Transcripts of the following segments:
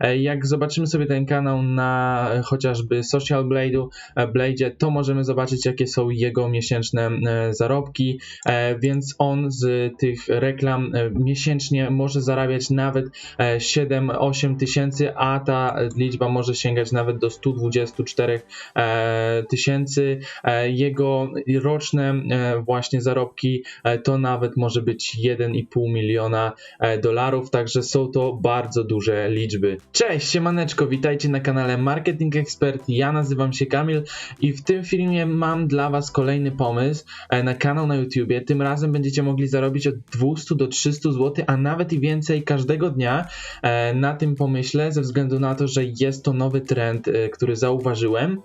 E, Jak zobaczymy sobie ten kanał na e, chociażby Social Blade'u, e, Blade'zie, to możemy zobaczyć, jakie są jego miesięczne zarobki, więc on z tych reklam miesięcznie może zarabiać nawet e, 7-8 tysięcy, a ta liczba może sięgać nawet do 124 e, tysięcy. Jego roczne właśnie zarobki to nawet może być 1,5 miliona dolarów, także są to bardzo duże liczby. Cześć, siemaneczko, witajcie na kanale Marketing Expert, ja nazywam się Kamil i w tym filmie mam dla Was kolejny pomysł e, na kanał na YouTubie. Tym razem będziecie mogli zarobić od 200 do 300 zł, a nawet i więcej każdego dnia e, na tym pomyśle, ze względu na to, że jest to nowy trend, e, który zauważyłem,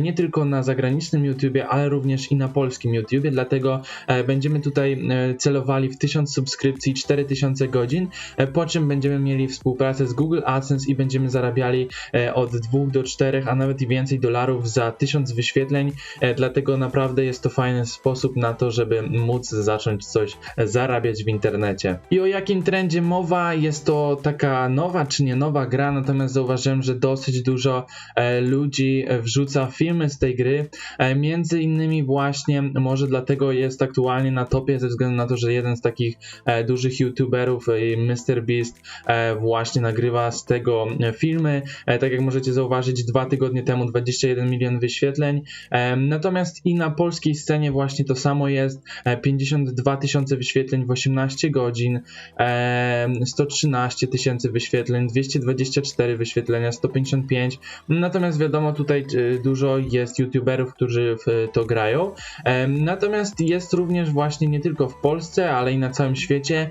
nie tylko na zagranicznym YouTubie, ale również i na polskim YouTubie, dlatego będziemy tutaj celowali w 1000 subskrypcji, 4000 godzin, po czym będziemy mieli współpracę z Google AdSense i będziemy zarabiali e, od 2 do 4, a nawet i więcej dolarów za 1000 wyświetleń, e, dlatego naprawdę jest to fajny sposób na to, żeby móc zacząć coś zarabiać w internecie. I o jakim trendzie mowa? Jest to taka nowa czy nie nowa gra, natomiast zauważyłem, że dosyć dużo e, ludzi e, wrzuca filmy z tej gry, e, między innymi właśnie może dlatego jest aktualnie na topie ze względu na to, że jeden z takich e, dużych youtuberów, e, MrBeast e, właśnie nagrywa z tego e, filmy. E, tak jak możecie zauważyć, dwa tygodnie temu 21 milion wyświetleń. E, Natomiast i na polskiej scenie właśnie to samo jest. E, 52 tysiące wyświetleń w 18 godzin, e, 113 tysięcy wyświetleń, 224 wyświetlenia, 155. Natomiast wiadomo, tutaj dużo jest youtuberów, którzy w to grają. Natomiast jest również właśnie nie tylko w Polsce, ale i na całym świecie.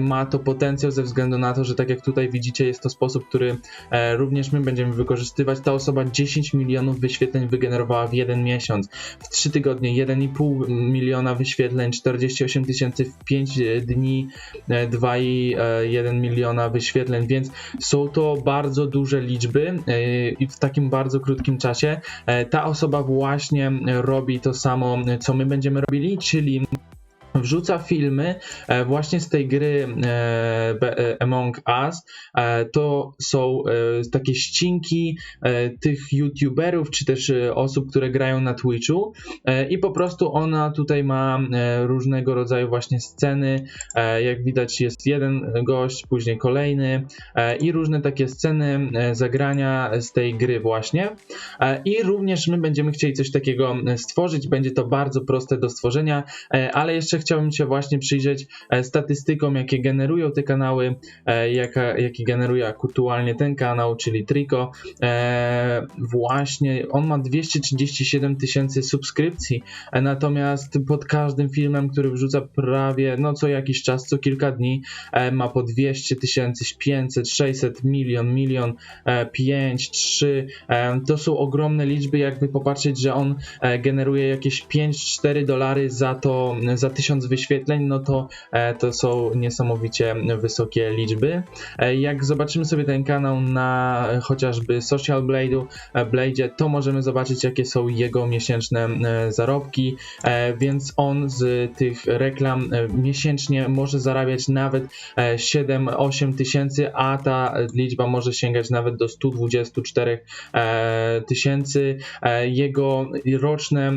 Ma to potencjał ze względu na to, że tak jak tutaj widzicie, jest to sposób, który e, również my będziemy wykorzystywać. Ta osoba 10 milionów wyświetleń wygenerowała w jeden miesiąc. W 3 tygodnie 1,5 miliona wyświetleń, 48 tysięcy w 5 dni, e, 2,1 miliona wyświetleń, więc są to bardzo duże liczby e, i w takim bardzo krótkim czasie. E, Ta osoba właśnie robi to samo, co my będziemy robili, czyli wrzuca filmy e, właśnie z tej gry e, e, Among Us. To są takie ścinki tych youtuberów, czy też osób, które grają na Twitchu i po prostu ona tutaj ma różnego rodzaju właśnie sceny. Jak widać jest jeden gość, później kolejny i różne takie sceny zagrania z tej gry właśnie. I również my będziemy chcieli coś takiego stworzyć. Będzie to bardzo proste do stworzenia, ale jeszcze chciałbym się właśnie przyjrzeć e, statystykom, jakie generują te kanały, e, jaka, jaki generuje aktualnie ten kanał, czyli Trico. E, Właśnie on ma 237 tysięcy subskrypcji, natomiast pod każdym filmem, który wrzuca prawie no co jakiś czas, co kilka dni, ma po 200 tysięcy, 500, 600, milion, milion, e, 5, 3. E, To są ogromne liczby, jakby popatrzeć, że on generuje jakieś 5-4 dolary za to, za 1000 wyświetleń, no to e, to są niesamowicie wysokie liczby. E, Jak zobaczymy sobie ten kanał na e, chociażby Social Blade'u, e, Blade'zie, to możemy zobaczyć, jakie są jego miesięczne zarobki, więc on z tych reklam miesięcznie może zarabiać nawet e, 7-8 tysięcy, a ta liczba może sięgać nawet do 124 e, tysięcy. Jego roczne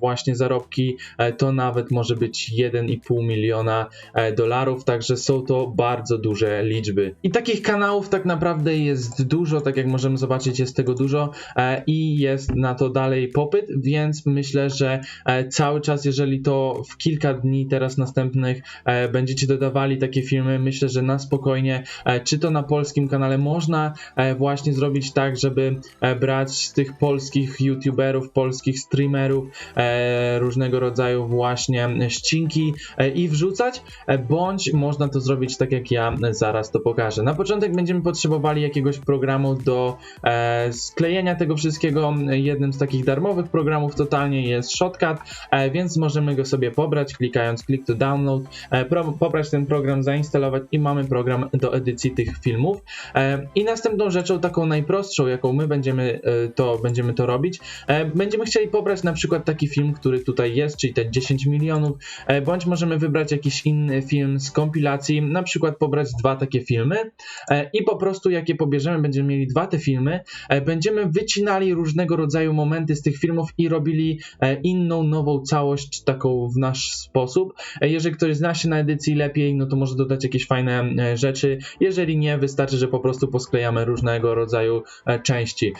właśnie zarobki to nawet może być 1,5 miliona e, dolarów, także są to bardzo duże liczby. I takich kanałów tak naprawdę jest dużo, tak jak możemy zobaczyć, jest tego dużo e, i jest na to dalej popyt, więc myślę, że e, cały czas, jeżeli to w kilka dni teraz następnych będziecie dodawali takie filmy, myślę, że na spokojnie, czy to na polskim kanale można właśnie zrobić tak, żeby brać z tych polskich youtuberów, polskich streamerów różnego rodzaju właśnie ścinki e, i wrzucać, e, bądź można to zrobić tak jak ja e, zaraz to pokażę. Na początek będziemy potrzebowali jakiegoś programu do sklejenia tego wszystkiego. Jednym z takich darmowych programów totalnie jest Shotcut, więc możemy go sobie pobrać klikając click to download, pobrać ten program, zainstalować i mamy program do edycji tych filmów. I następną rzeczą, taką najprostszą, jaką my będziemy to, będziemy to robić, będziemy chcieli pobrać na przykład taki film, który tutaj jest, czyli te 10 milionów. E, bądź możemy wybrać jakiś inny film z kompilacji, na przykład pobrać dwa takie filmy e, i po prostu jak je pobierzemy, będziemy mieli dwa te filmy, e, będziemy wycinali różnego rodzaju momenty z tych filmów i robili inną, nową całość taką w nasz sposób. Jeżeli ktoś zna się na edycji lepiej, no to może dodać jakieś fajne rzeczy. Jeżeli nie, wystarczy, że po prostu posklejamy różnego rodzaju części.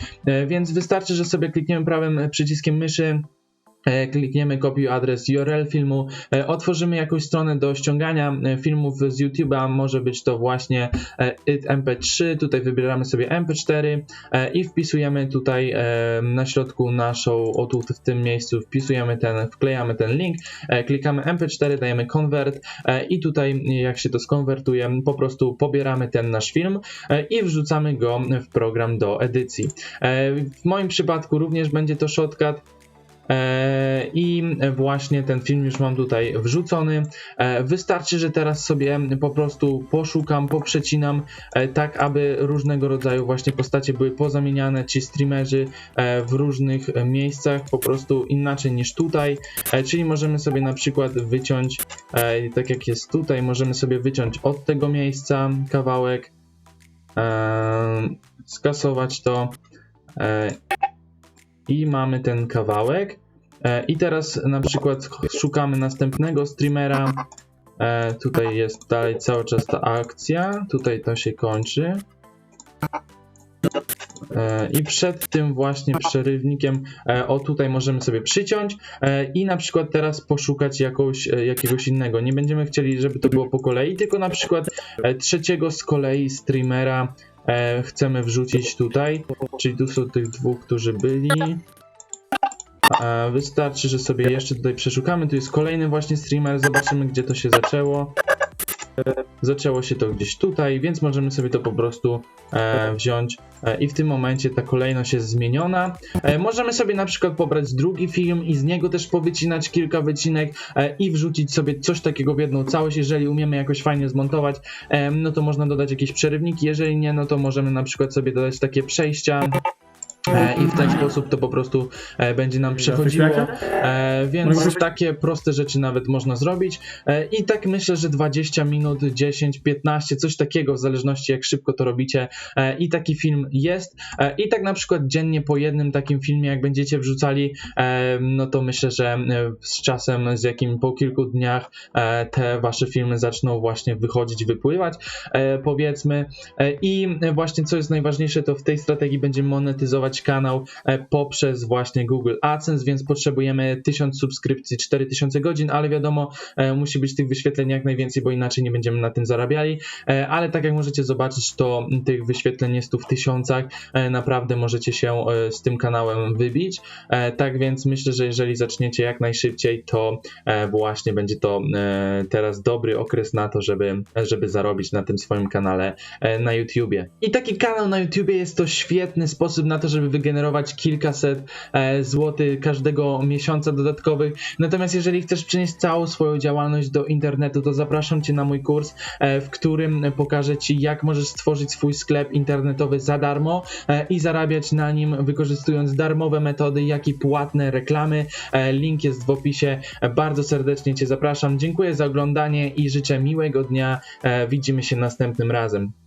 Więc wystarczy, że sobie klikniemy prawym przyciskiem myszy. E, Klikniemy kopiuj adres URL filmu, e, otworzymy jakąś stronę do ściągania e, filmów z YouTube'a, może być to właśnie e, it mp3, tutaj wybieramy sobie mp4 e, i wpisujemy tutaj na środku naszą, o w tym miejscu. Wpisujemy ten, wklejamy ten link, klikamy mp4, dajemy convert i tutaj jak się to skonwertuje, po prostu pobieramy ten nasz film i wrzucamy go w program do edycji. W moim przypadku również będzie to shortcut, I właśnie ten film już mam tutaj wrzucony. E, Wystarczy, że teraz sobie po prostu poszukam, poprzecinam, e, tak aby różnego rodzaju właśnie postacie były pozamieniane, ci streamerzy e, w różnych e, miejscach, po prostu inaczej niż tutaj. E, Czyli możemy sobie na przykład wyciąć, e, tak jak jest tutaj, możemy sobie wyciąć od tego miejsca kawałek, e, skasować to e, i mamy ten kawałek. E, I teraz na przykład szukamy następnego streamera. E, tutaj jest dalej cały czas ta akcja. Tutaj to się kończy. E, I przed tym właśnie przerywnikiem, o tutaj możemy sobie przyciąć i na przykład teraz poszukać jakąś, jakiegoś innego. Nie będziemy chcieli, żeby to było po kolei, tylko na przykład trzeciego z kolei streamera chcemy wrzucić tutaj, czyli tu są tych dwóch, którzy byli. Wystarczy, że sobie jeszcze tutaj przeszukamy. Tu jest kolejny właśnie streamer, zobaczymy gdzie to się zaczęło. E, Zaczęło się to gdzieś tutaj, więc możemy sobie to po prostu e, wziąć e, i w tym momencie ta kolejność jest zmieniona. Możemy sobie na przykład pobrać drugi film i z niego też powycinać kilka wycinek i wrzucić sobie coś takiego w jedną całość. Jeżeli umiemy jakoś fajnie zmontować, no to można dodać jakieś przerywniki. Jeżeli nie, no to możemy na przykład sobie dodać takie przejścia. E, I w ten sposób to po prostu e, będzie nam przechodziło. E, więc takie proste rzeczy nawet można zrobić. I tak myślę, że 20 minut, 10, 15, coś takiego, w zależności jak szybko to robicie. I taki film jest. I tak na przykład dziennie po jednym takim filmie, jak będziecie wrzucali, no to myślę, że z czasem, z jakim po kilku dniach te wasze filmy zaczną właśnie wychodzić, wypływać, powiedzmy. I właśnie co jest najważniejsze, to w tej strategii będziemy monetyzować kanał e, poprzez właśnie Google AdSense, więc potrzebujemy 1000 subskrypcji, 4000 godzin, ale wiadomo, e, musi być tych wyświetleń jak najwięcej, bo inaczej nie będziemy na tym zarabiali. E, Ale tak jak możecie zobaczyć, to tych wyświetleń jest tu w tysiącach. Naprawdę możecie się z tym kanałem wybić. Tak więc myślę, że jeżeli zaczniecie jak najszybciej, to właśnie będzie to teraz dobry okres na to, żeby, żeby zarobić na tym swoim kanale na YouTubie. I taki kanał na YouTubie jest to świetny sposób na to, żeby wygenerować kilkaset e, złotych każdego miesiąca dodatkowych. Natomiast jeżeli chcesz przenieść całą swoją działalność do internetu, to zapraszam Cię na mój kurs, e, w którym pokażę Ci, jak możesz stworzyć swój sklep internetowy za darmo e, i zarabiać na nim, wykorzystując darmowe metody, jak i płatne reklamy. Link jest w opisie. Bardzo serdecznie Cię zapraszam. Dziękuję za oglądanie i życzę miłego dnia. Widzimy się następnym razem.